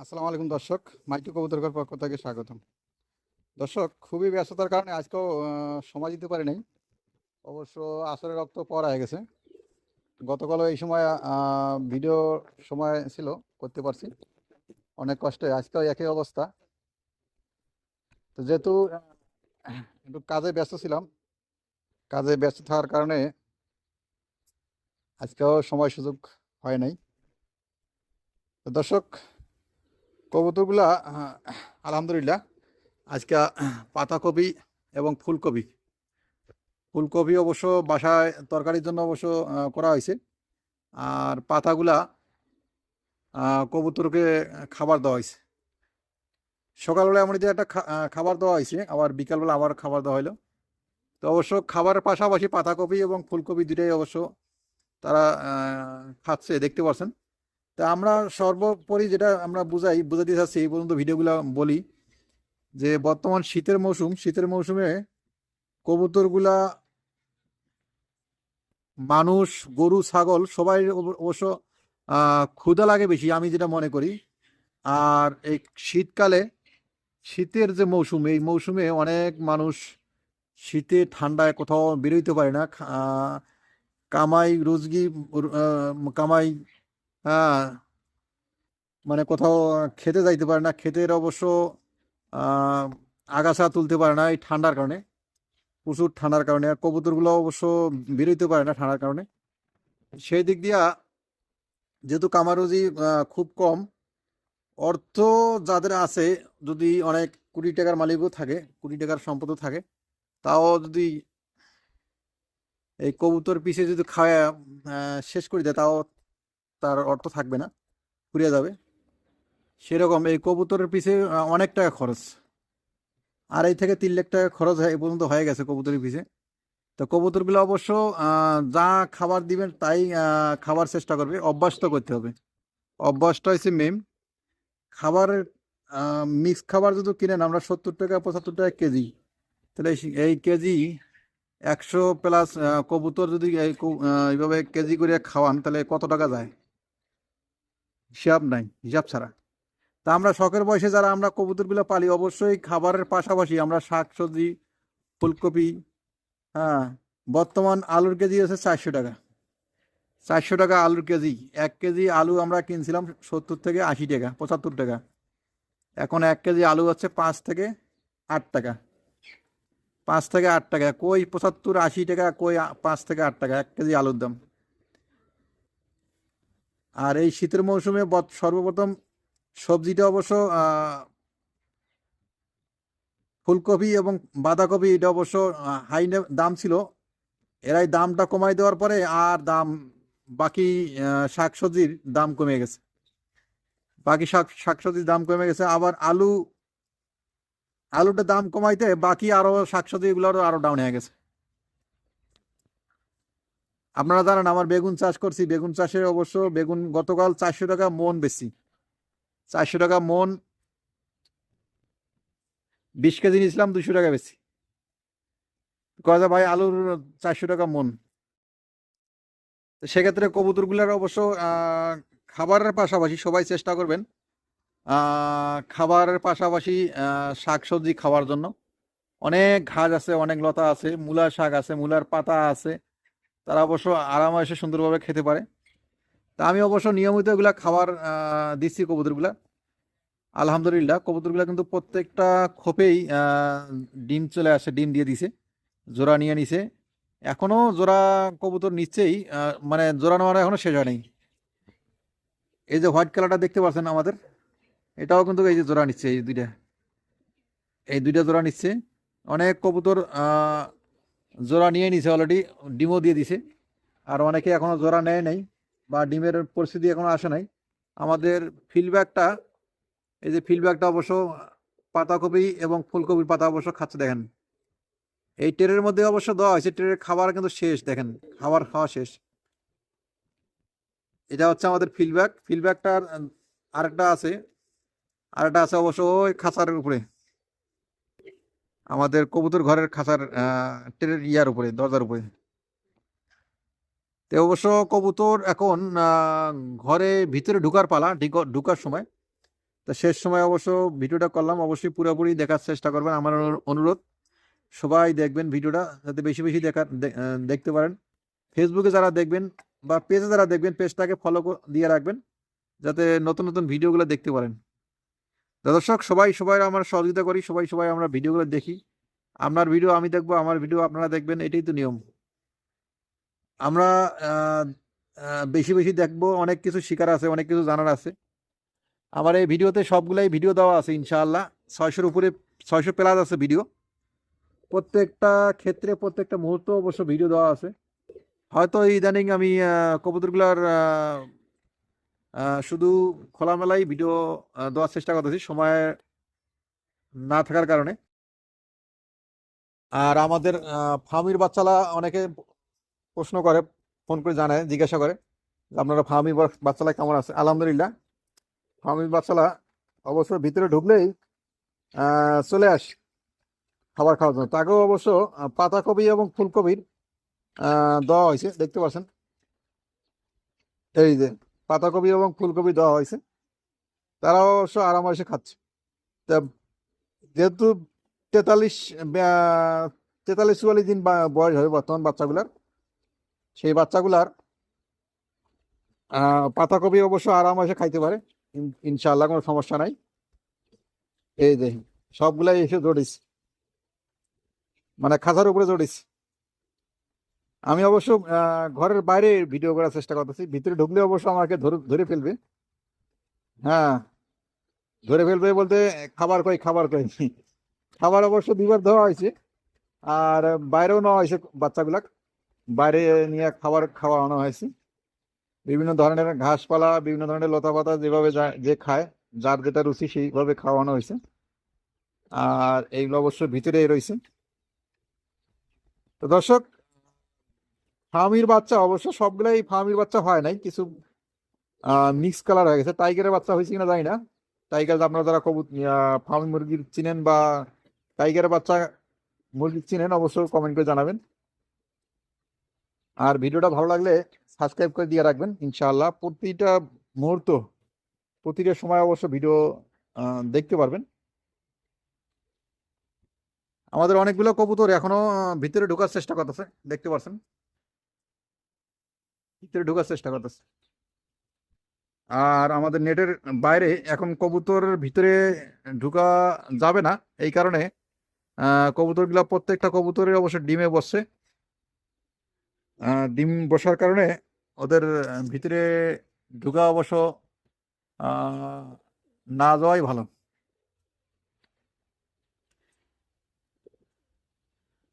আসসালামু আলাইকুম দর্শক মাইটু কবুতরকর পক্ষ থেকে স্বাগতম। দর্শক, খুবই ব্যস্ততার কারণে আজকেও সময় দিতে পারি নাই অবশ্য আসরের রক্ত পর হয়ে গেছে। গতকালও এই সময় ভিডিও সময় ছিল, করতে পারছি। অনেক কষ্টে, আজকেও একই অবস্থা। তো যেহেতু, একটু কাজে ব্যস্ত ছিলাম, কাজে ব্যস্ত থাকার কারণে আজকেও সময় সুযোগ হয় নাই। দর্শক কবুতরগুলা আলহামদুলিল্লাহ। আজকে, পাতাকপি এবং ফুলকপি। ফুলকপি অবশ্য বাসায় তরকারির জন্য অবশ্য করা হয়েছে। আর পাতাগুলা কবুতরকে খাবার দেওয়া হয়েছে। সকালবেলা এমন যে একটা খাবার দেওয়া হয়েছে, আবার বিকালবেলা আবার খাবার দেওয়া হলো। তো অবশ্য খাবারের পাশাপাশি পাতাকপি এবং ফুলকপি দুটাই অবশ্য তারা খাচ্ছে, দেখতে পাচ্ছেন তা আমরা সর্বোপরি যেটা আমরা বুঝাই, বুঝাতে চাচ্ছি এই পর্যন্ত ভিডিওগুলো বলি যে বর্তমান শীতের মৌসুম, শীতের মৌসুমে কবুতরগুলা মানুষ, গরু, ছাগল সবাই অবশ্য ক্ষুদা লাগে বেশি, আমি যেটা মনে করি। আর এই শীতকালে শীতের যে মৌসুম, এই মৌসুমে অনেক মানুষ শীতে ঠান্ডায় কোথাও বেরোইতে পারে না। কামাই, রোজগি কামাই মানে কোথাও খেতে যাইতে পারে না। ক্ষেতের অবশ্য আগাছা তুলতে পারে না এই ঠান্ডার কারণে। প্রচুর ঠান্ডার কারণে। আর কবুতরগুলো অবশ্য বেরোইতে পারে না ঠান্ডার কারণে। সেই দিক দিয়া যেহেতু কামারুজি খুব কম, অর্থ যাদের আছে, যদি অনেক কোটি টাকার মালিকও থাকে কোটি টাকার সম্পদও থাকে, তাও যদি এই কবুতর পিছে যদি খাওয়া শেষ করে দেয়, তাও তার অর্থ থাকবে না, ফুরিয়ে যাবে। সেরকম এই কবুতরের পিছে অনেক টাকা খরচ। আড়াই থেকে তিন লাখ টাকা খরচ হয়, এ পর্যন্ত হয়ে গেছে কবুতরের পিছে। তো কবুতরগুলো অবশ্য যা খাবার দিবেন তাই খাবার চেষ্টা করবে অভ্যাস তো করতে হবে। অভ্যাসটা হচ্ছে মেম। খাবারের মিক্স খাবার যদি কিনেন, আমরা সত্তর টাকা, পঁচাত্তর টাকা কেজি। তাহলে এই- কেজি একশো প্লাস কবুতর যদি এইভাবে কেজি করে খাওয়ান, তাহলে কত টাকা যায়? হিসাব নাই, হিসাব ছাড়া। তা আমরা শখের বয়সে যারা আমরা কবুতরগুলো পালি, অবশ্যই খাবারের পাশাপাশি আমরা শাক সবজি ফুলকপি হ্যাঁ বর্তমান আলুর কেজি আছে চারশো টাকা। চারশো টাকা আলুর কেজি, এক কেজি আলু আমরা কিনছিলাম সত্তর থেকে আশি টাকা, পঁচাত্তর টাকা। এখন এক কেজি আলু হচ্ছে পাঁচ থেকে আট টাকা। পাঁচ থেকে আট টাকা, কই পঁচাত্তর আশি টাকা, কই পাঁচ থেকে আট টাকা, এক কেজি আলুর দাম। আর এই শীতের মৌসুমে সর্বপ্রথম সবজিটা অবশ্য ফুলকপি এবং বাঁধাকপি এটা অবশ্য হাই দাম ছিল। এরাই দামটা কমাই দেওয়ার পরে আর দাম, বাকি শাকসবজির দাম কমে গেছে। বাকি শাক, শাকসবজির দাম কমে গেছে। আবার আলু, আলুটা দাম কমাইতে বাকি আরও শাকসবজিগুলোরও আরও ডাউন হয়ে গেছে। আপনারা জানেন আমার বেগুন চাষ করছি। বেগুন চাষে অবশ্য বেগুন গতকাল চারশো টাকা মন বেশি চারশো টাকা মন বিশ কেজি নিয়েছিলাম দুশো টাকা বেশি কথা ভাই আলুর চারশো টাকা মন। সেক্ষেত্রে কবুতরগুলোর অবশ্য খাবারের পাশাপাশি সবাই চেষ্টা করবেন খাবারের পাশাপাশি আহ, শাকসবজি খাওয়ার জন্য। অনেক ঘাস আছে অনেক লতা আছে মূলার শাক আছে মূলার পাতা আছে। তারা অবশ্য আরামায়েসে সুন্দরভাবে খেতে পারে। তা আমি অবশ্য নিয়মিত এগুলা খাবার দিচ্ছি কবুতরগুলা। আলহামদুলিল্লাহ, কবুতরগুলা কিন্তু প্রত্যেকটা খোপেই ডিম চলে আসে, ডিম দিয়ে দিছে, জোড়া নিয়ে নিছে। এখনও জোড়া কবুতর নিচ্ছেই মানে জোড়া নেওয়ার এখনও শেষ হয় এই যে হোয়াইট কালারটা দেখতে পাচ্ছেন আমাদের, এটাও কিন্তু এই যে জোড়া নিচ্ছে, এই দুইটা। এই দুইটা জোড়া নিচ্ছে। অনেক কবুতর জোড়া নিয়ে নিছে অলরেডি ডিমও দিয়ে দিছে। আর অনেকে এখনও জোড়া নেয় নাই বা ডিমের পরিস্থিতি এখনও আসে নাই। আমাদের ফিডব্যাকটা এই যে ফিডব্যাকটা অবশ্য পাতাকপি এবং ফুলকপির পাতা অবশ্য খাচ্ছে, দেখেন। এই ট্রের মধ্যে অবশ্য দেওয়া হয়েছে ট্রের খাবার কিন্তু শেষ, দেখেন। খাবার খাওয়া শেষ। এটা হচ্ছে আমাদের ফিডব্যাক ফিডব্যাকটার আরেকটা আছে আরেকটা আছে অবশ্য ওই খাঁচার উপরে। আমাদের কবুতর ঘরের খাঁচার ট্রের ইয়ার উপরে, দরজার উপরে। তো অবশ্য কবুতর এখন ঘরে ভিতরে ঢুকার পালা, ঢুক- ঢুকার সময়। তো শেষ সময় অবশ্য ভিডিওটা করলাম, অবশ্যই পুরোপুরি দেখার চেষ্টা করবেন। আমার অনুরোধ, সবাই দেখবেন ভিডিওটা, যাতে বেশি বেশি দেখার দেখতে পারেন। ফেসবুকে যারা দেখবেন বা পেজে যারা দেখবেন পেজটাকে ফলো দিয়ে রাখবেন, যাতে নতুন নতুন ভিডিওগুলো দেখতে পারেন। দর্শক, সবাই সবাই আমরা সহযোগিতা করি, সবাই সবাই আমরা ভিডিওগুলো দেখি। আপনার ভিডিও আমি দেখব, আমার ভিডিও আপনারা দেখবেন, এটাই তো নিয়ম। আমরা বেশি বেশি দেখব, অনেক কিছু শিকার আছে, অনেক কিছু জানার আছে। আমার এই ভিডিওতে সবগুলাই ভিডিও দেওয়া আছে, ইনশাআল্লাহ। ছয়শোর উপরে, ছয়শো প্লাস আছে ভিডিও প্রত্যেকটা ক্ষেত্রে, প্রত্যেকটা মুহূর্ত অবশ্য ভিডিও দেওয়া আছে। হয়তো ইদানিং আমি কবুতরগুলার শুধু খোলামেলাই ভিডিও দেওয়ার চেষ্টা করতেছি সময় না থাকার কারণে। আর আমাদের ফার্মির বাচ্চারা অনেকে প্রশ্ন করে, ফোন করে জানায়, জিজ্ঞাসা করে যে আপনারা ফার্মির বা- বাচ্চারা কেমন আছে? আলহামদুলিল্লাহ ফার্মির বাচ্চারা অবশ্য ভিতরে ঢুকলেই চলে আসে খাবার খাওয়ার জন্য। তাকেও অবশ্য পাতাকপি এবং ফুলকপির দেওয়া হয়েছে, দেখতে পাচ্ছেন। এই যে পাতাকপি এবং ফুলকপি দেওয়া হয়েছে। তারা অবশ্য আরাম এসে খাচ্ছে। তা যেহেতু তেতাল্লিশ তেতাল্লিশ চুয়াল্লিশ দিন বয়স হবে বর্তমান বাচ্চাগুলার, সেই বাচ্চাগুলার পাতাকপি অবশ্য আরাম এসে খাইতে পারে। ইন- ইনশাআল্লাহ কোনো সমস্যা নাই। এই যে সবগুলাই এসে জড়িস মানে খাঁচার উপরে জড়িস আমি অবশ্য ঘরের বাইরে ভিডিও করার চেষ্টা করতেছি। ভিতরে ঢুকলে অবশ্য আমাকে ধরে ফেলবে। হ্যাঁ ধরে ফেলবে বলতে খাবার কই খাবার কই খাবার অবশ্য দুবার দেওয়া হয়েছে। আর বাইরেও নেওয়া হয়েছে বাচ্চাগুলাক। বাইরে নিয়ে খাবার খাওয়ানো হয়েছে। বিভিন্ন ধরনের ঘাসপালা, বিভিন্ন ধরনের লতা পাতা যেভাবে যে খায়, যার যেটা রুচি সেইভাবে খাওয়ানো হয়েছে। আর এইগুলো অবশ্য ভিতরেই রয়েছে। তো দর্শক ফার্মির বাচ্চা অবশ্য সবগুলাই ফার্মির বাচ্চা হয় নাই, কিছু মিক্স কালার হয়ে গেছে। টাইগারের বাচ্চা হয়েছে কিনা জানি না। টাইগার আপনারা যারা কবুত ফার্মি মুরগির চিনেন বা টাইগারের বাচ্চা মুরগি চিনেন অবশ্যই কমেন্ট করে জানাবেন। আর ভিডিওটা ভালো লাগলে সাবস্ক্রাইব করে দিয়ে রাখবেন, ইনশাআল্লাহ। প্রতিটা মুহূর্ত, প্রতিটা সময় অবশ্য ভিডিও দেখতে পারবেন। আমাদের অনেকগুলো কবুতর এখনও ভিতরে ঢোকার চেষ্টা করতেছে, দেখতে পাচ্ছেন ভিতরে ঢোকার চেষ্টা করতেছে। আর আমাদের নেটের বাইরে এখন কবুতর ভিতরে ঢুকা যাবে না, এই কারণে কবুতরগুলো প্রত্যেকটা কবুতরের অবশ্য ডিমে বসছে। ডিম বসার কারণে ওদের ভিতরে ঢুকা অবশ্য না যাওয়াই ভালো।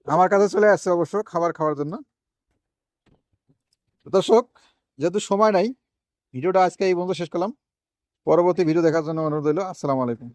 আমার কাছে চলে আসছে অবশ্য খাবার খাওয়ার জন্য। দর্শক, যেহেতু সময় নাই, ভিডিওটা আজকে এই পর্যন্ত শেষ করলাম। পরবর্তী ভিডিও দেখার জন্য অনুরোধ রইল। আসসালামু আলাইকুম।